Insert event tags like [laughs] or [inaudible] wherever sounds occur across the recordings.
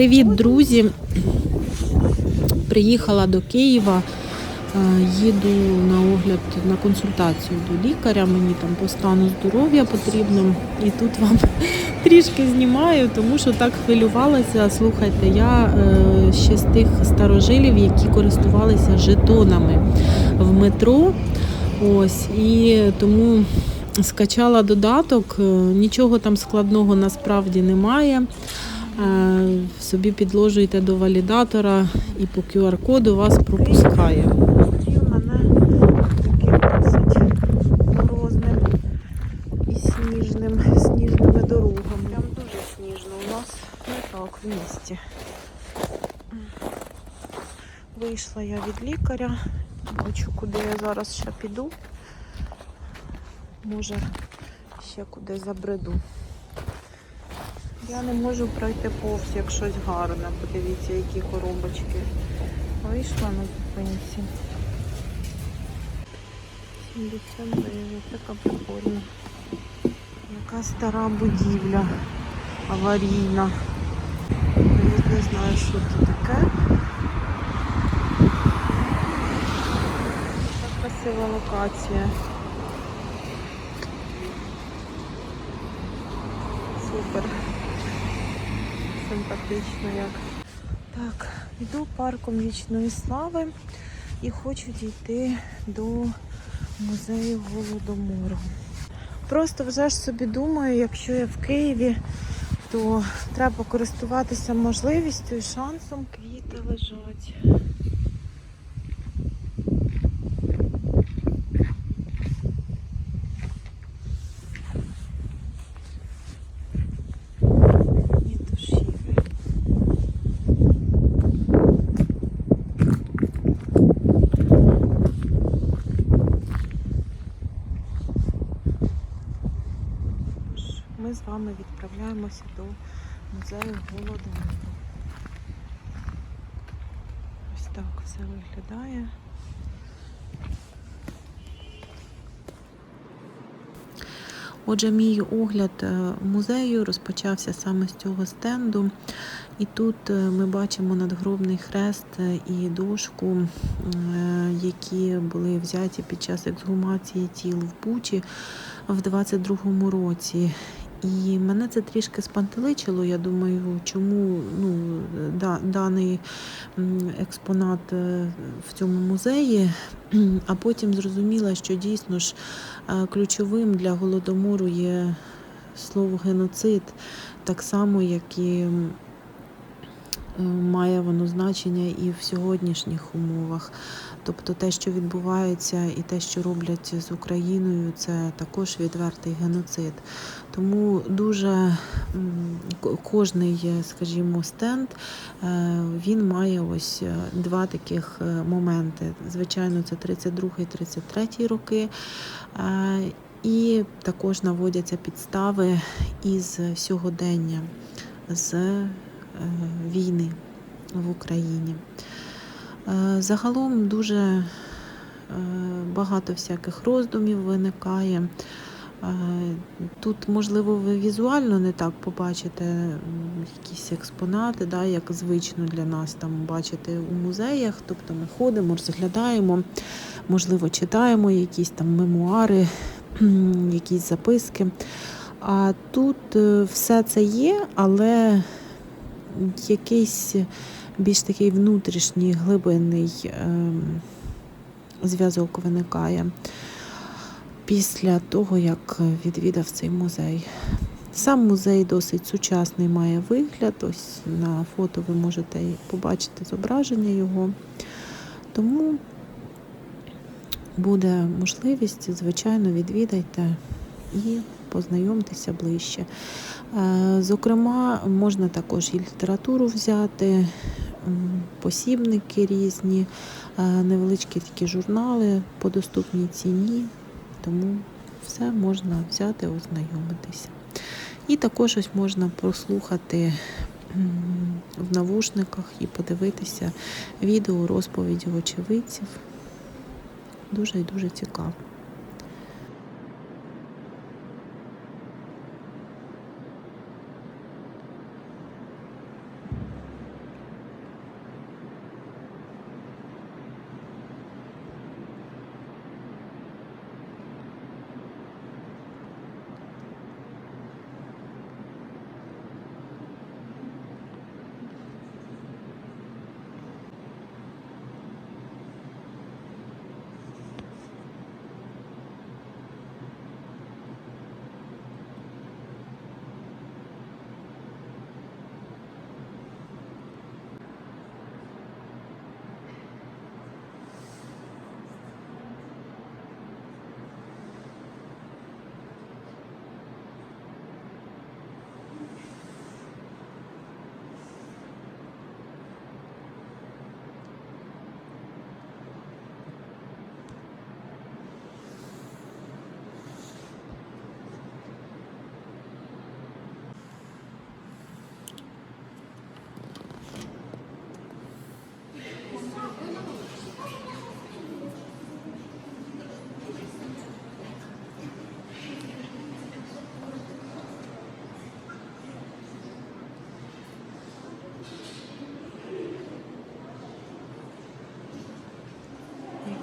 Привіт, друзі! Приїхала до Києва, е, їду на огляд на консультацію до лікаря. Мені там по стану здоров'я потрібно. І тут вам [laughs] трішки знімаю, тому що так хвилювалася. Слухайте, я е, ще з тих старожилів, які користувалися жетонами в метро. Ось і тому скачала додаток. е, Нічого там складного насправді немає. Е, Собі підложуєте до валідатора і по QR-коду вас пропускає. В місті. Вийшла я від лікаря. Бачу, куди я зараз ще піду. Може, ще куди забреду. Я не можу пройти повз, як щось гарне. Подивіться, які коробочки. Вийшла на зупинці. 79, така прикольна. Яка стара будівля аварійна. Навіть не знаю, що це таке. Така красива локація. Супер. Симпатично як. Так, йду парком вічної слави і хочу дійти до музею Голодомору. Просто вже ж собі думаю, якщо я в Києві, то треба користуватися можливістю і шансом квіти лежать. З вами відправляємося до музею Голодомору. Ось так все виглядає. Отже, мій огляд е, музею розпочався саме з цього стенду. І тут е, ми бачимо надгробний хрест е, і дошку, які були взяті під час ексгумації тіл в Бучі в 22-му році. І мене це трішки спантеличило. Я думаю, чому ну, да, даний експонат е, в цьому музеї. А потім зрозуміла, що дійсно ж е, ключовим для голодомору є слово геноцид, так само, як і має воно значення і в сьогоднішніх умовах. Тобто те, що відбувається, і те, що роблять з Україною, це також відвертий геноцид. Тому дуже кожний, е, скажімо, стенд е, він має ось е, два таких е, моменти. Звичайно, це 32 33 роки. Е, І також наводяться підстави із сьогодення з е, війни в Україні. Е, Загалом дуже е, багато всяких роздумів виникає. Е, Тут, можливо, ви візуально не так побачите якісь експонати, да, як звично для нас там бачити у музеях. Тобто ми ходимо, розглядаємо, можливо, читаємо якісь там мемуари, [clears throat] якісь записки. А тут е, все це є, але якийсь більш такий внутрішній глибинний ем, зв'язок виникає після того, як відвідав цей музей. Сам музей досить сучасний має вигляд. Ось на фото ви можете побачити зображення його. Тому буде можливість, звичайно, відвідайте і познайомтеся ближче. Е, Зокрема, можна також і літературу взяти, посібники різні, е, невеличкі такі журнали по доступній ціні, тому все можна взяти, ознайомитися. І також ось можна прослухати в навушниках і подивитися відео розповіді очевидців. Дуже і дуже цікаво.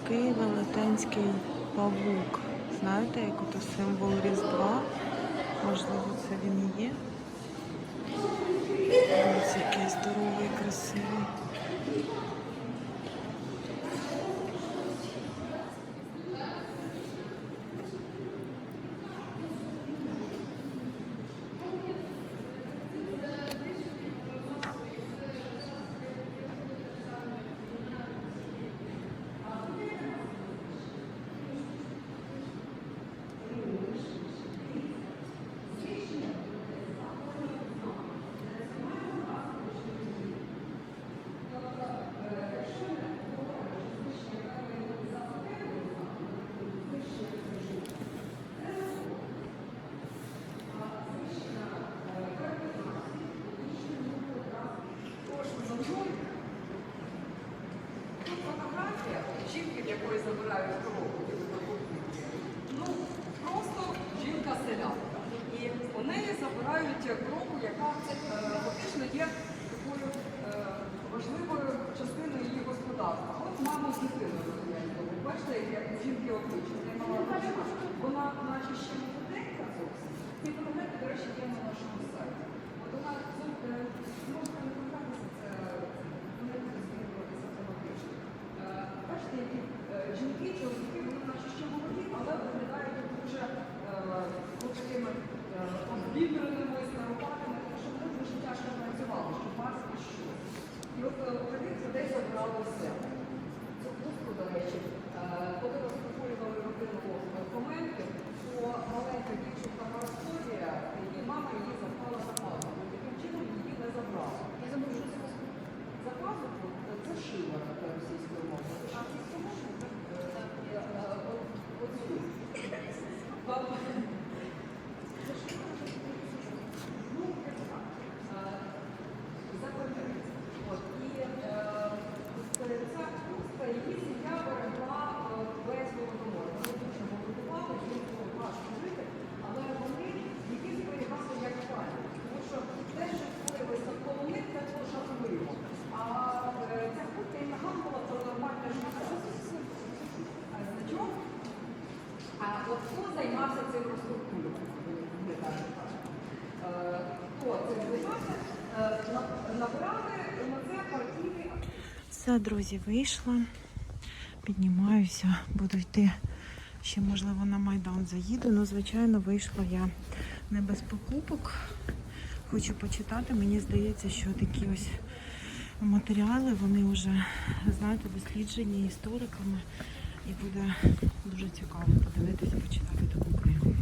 такий велетенський павук. Знаєте, як ото символ Різдва? Можливо, це він і є. Ось який здоровий, красивий. Фотографія жінки, в якої забирають корову. Ну, просто жінка-селянка. І у неї забирають корову, яка е, фактично є такою е, важливою частиною її господарства. От мама з дитиною. Бачите, як жінки обличчя. Це мала дитина. Вона наче ще молоденька зовсім. Ці фотографії, до речі, є на нашому сайті. От вона зовсім можна не контактуватися, це вони будуть змінюватися автоматично. Е, Бачите, які е, жінки, чоловіки, вони наче ще молоді, але виглядають дуже е, от такими е, обібраними, старопатами, тому що вони дуже тяжко працювали, щоб мати щось. І от е, таких людей забрали все. Це просто, до речі, е, коли розпокоювали родину документи, то маленька дівчинка Парасковія, її мама її запала за пазуху. Таким чином її не забрали. Я забув, що це за пазуху, це шива російською мовою. А російською мовою це е, е, от- оцю. Баба- Це шива, ну, як так. Е, Закордонець. От, і е, це- ця хустка, її сім'я берегла е, весь голодомор. Вони дуже голодували, їм було важко жити, але вони її зберігали як пам'ять. Тому що те, що творилося коло них, це було жахливо. А е, ця хустка і нагадувала про нормальне життя. А значок, а от хто займався цим розкрутуром? Хто цим займався? Е, на- Набирали на це партійний Все, друзі, вийшла. Піднімаюся, буду йти. Ще, можливо, на Майдан заїду. Ну, звичайно, вийшла я не без покупок. Хочу почитати. Мені здається, що такі ось матеріали, вони вже, знаєте, досліджені істориками. І буде дуже цікаво подивитися, почитати таку книгу.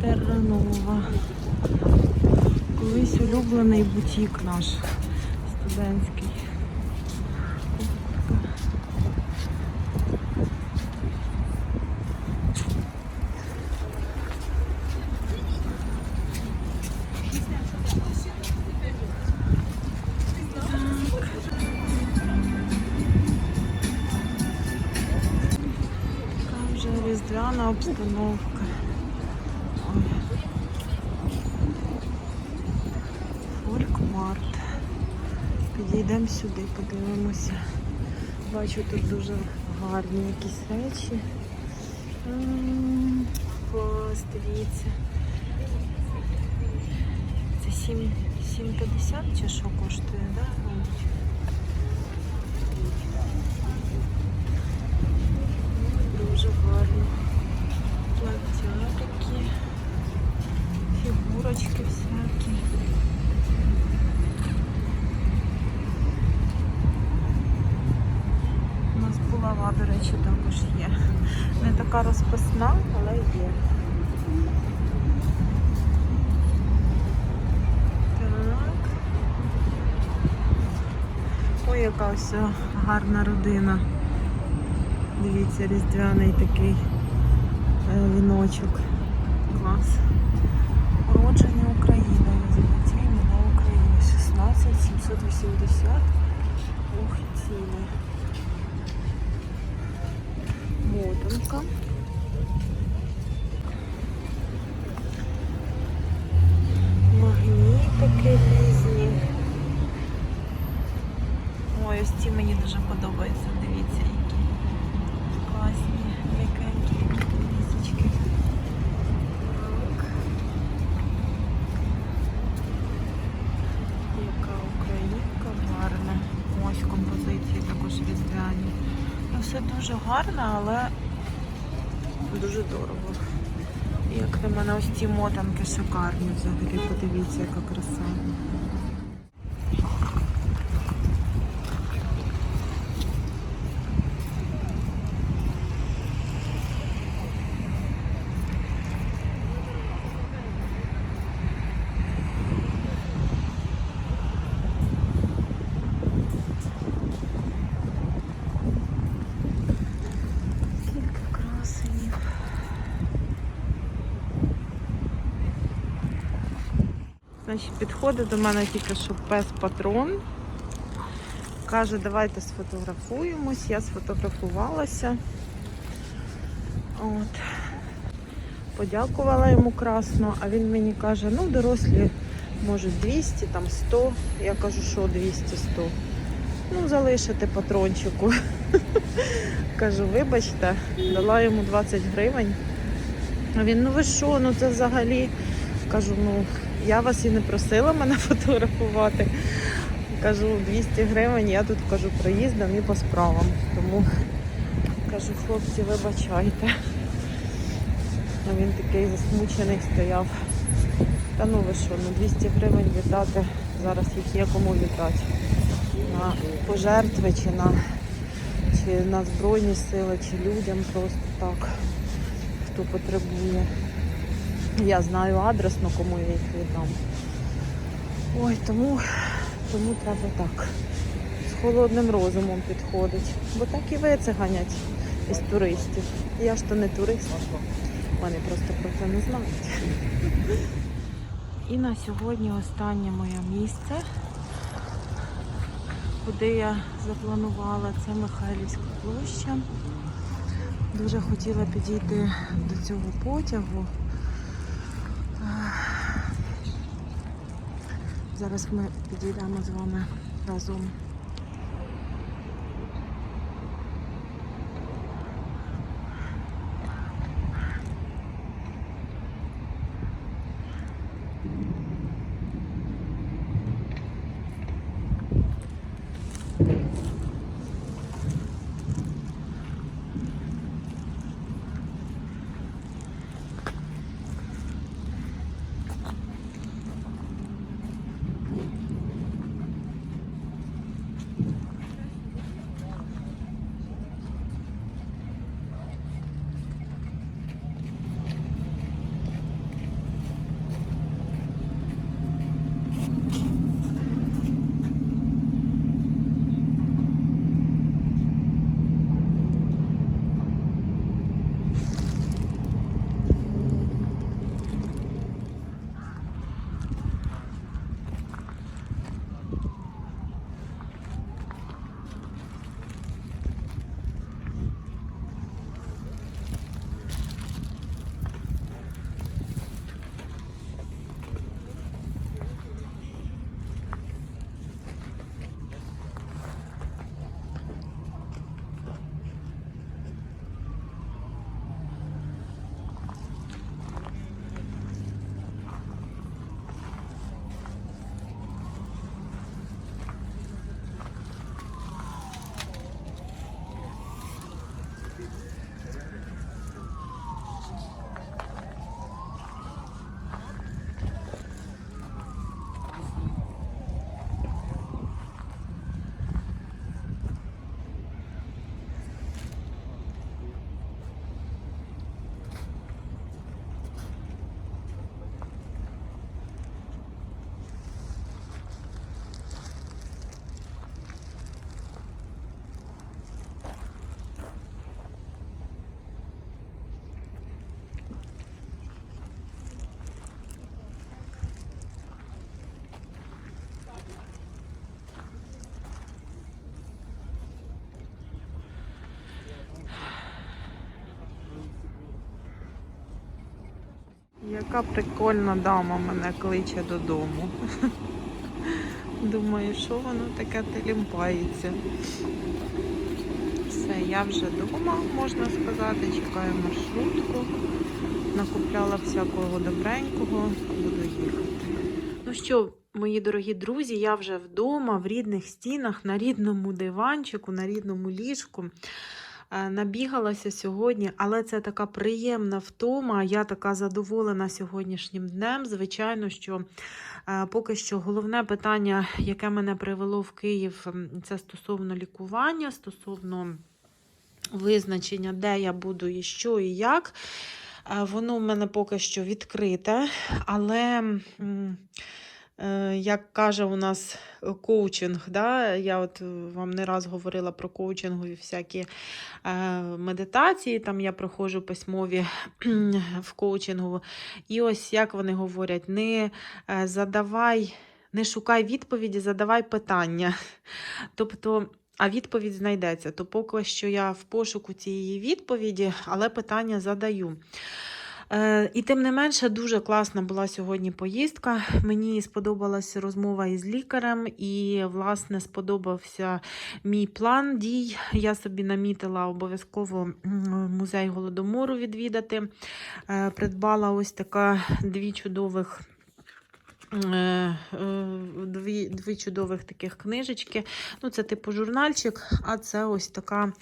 Терранова. Колись улюблений бутік наш студентський. Така вже різдвяна обстановка. Ой. Фолькмарт. Підійдемо сюди, подивимося. Бачу тут дуже гарні якісь речі. Клас, дивіться. Це 7, 7,50 чи що коштує, да? мабуть? Дуже гарно. Плаття такі, фігурочки всякі. У нас булава, до речі, також є. Не така розписна, але є. Так. Ой, яка ось гарна родина. Дивіться, різдвяний такий е, віночок. Клас. Уродження України. Золоті імена України. 16 780. Ох, ціни. Мотанка. Магнітики різні. Ой, ось ці мені дуже подобаються. Дивіться, які класні, м'якенькі лісочки. Так. Яка українка гарна. Ось композиції також різдвяні. Ну, все дуже гарно, але дуже дорого. Як на мене, ось ці мотанки шикарні взагалі. Подивіться, яка краса. Значить, підходить до мене тільки що пес патрон. Каже, давайте сфотографуємось. Я сфотографувалася. От. Подякувала йому красно, а він мені каже, ну, дорослі, може, 200, там 100. Я кажу, що 200-100. Ну, залишити патрончику. [laughs] Кажу, вибачте, дала йому 20 гривень. А він, ну ви що, ну це взагалі. Кажу, ну я вас і не просила мене [laughs] фотографувати. Кажу, 200 гривень, я тут кажу, проїздом і по справам. Тому кажу, хлопці, вибачайте. А він такий засмучений стояв. Та ну ви що, ну 200 гривень віддати, зараз їх є кому віддати. На пожертви чи на, чи на Збройні сили, чи людям просто так, хто потребує. Я знаю адресно, кому я їх віддам. Ой, тому, тому треба так. З холодним розумом підходить. Бо так і ви ганять із туристів. Я ж то не турист. Вони просто про це не знають. І на сьогодні останнє моє місце, куди я запланувала, це Михайлівська площа. Дуже хотіла підійти до цього потягу. Зараз ми підійдемо з вами разом. Яка прикольна дама мене кличе додому. [laughs] Думаю, що воно таке телімпається. Все, я вже вдома, можна сказати, чекаю маршрутку. Накупляла всякого добренького, буду їхати. Ну що, мої дорогі друзі, я вже вдома, в рідних стінах, на рідному диванчику, на рідному ліжку. Е, Набігалася сьогодні, але це така приємна втома. Я така задоволена сьогоднішнім днем. Звичайно, що е, поки що головне питання, яке мене привело в Київ, це стосовно лікування, стосовно визначення, де я буду і що і як. Е, Воно в мене поки що відкрите, але, як каже у нас коучинг, да, я от е, вам не раз говорила про коучингові всякі е, медитації, там я проходжу письмові [clears throat] в коучингу. І ось як вони говорять: не е, задавай, не шукай відповіді, задавай питання. [laughs] Тобто. А відповідь знайдеться. То поки що я в пошуку цієї відповіді, але питання задаю. Е, і тим не менше, дуже класна була сьогодні поїздка. Мені сподобалася розмова із лікарем, і, власне, сподобався мій план дій. Я собі намітила обов'язково музей голодомору відвідати. Е, Придбала ось така дві чудових. Е, е, Дві, дві чудових таких книжечки. Ну, це типу журнальчик, а це ось така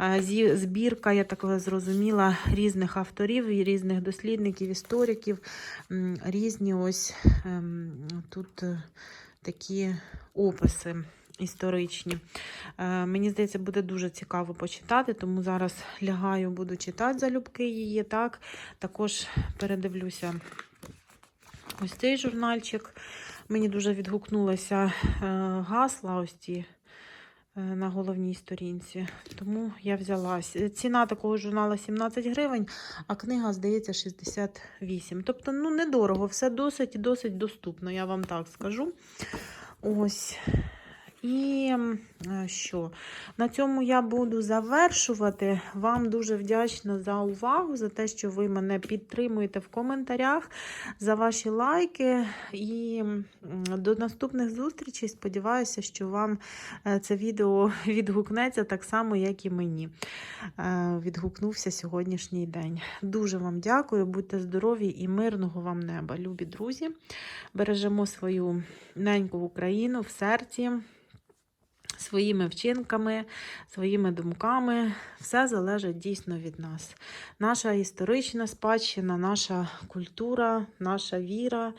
е, збірка, я так зрозуміла, різних авторів, різних дослідників, істориків. Різні ось ем, тут такі описи. Історичні. Мені здається, буде дуже цікаво почитати, тому зараз лягаю, буду читати залюбки її. Так? Також передивлюся ось цей журнальчик. Мені дуже відгукнулося е, гасла ось ці е, на головній сторінці. Тому я взялась. Ціна такого журнала 17 гривень, а книга, здається, 68. Тобто, ну, недорого, все досить досить доступно, я вам так скажу. Ось. І що? На цьому я буду завершувати. Вам дуже вдячна за увагу, за те, що ви мене підтримуєте в коментарях, за ваші лайки. І до наступних зустрічей. Сподіваюся, що вам е, це відео [laughs] відгукнеться так само, як і мені. Е, Відгукнувся сьогоднішній день. Дуже вам дякую, будьте здорові і мирного вам неба, любі друзі. Бережемо свою неньку Україну в серці своїми вчинками, своїми думками. Все залежить дійсно від нас. Наша історична спадщина, наша культура, наша віра,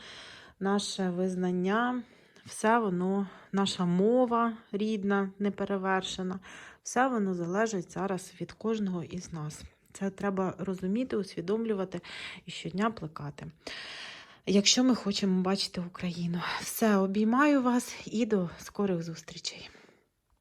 наше визнання, все воно, наша мова рідна, неперевершена, все воно залежить зараз від кожного із нас. Це треба розуміти, усвідомлювати і щодня плекати. Якщо ми хочемо бачити Україну, все обіймаю вас і до скорих зустрічей.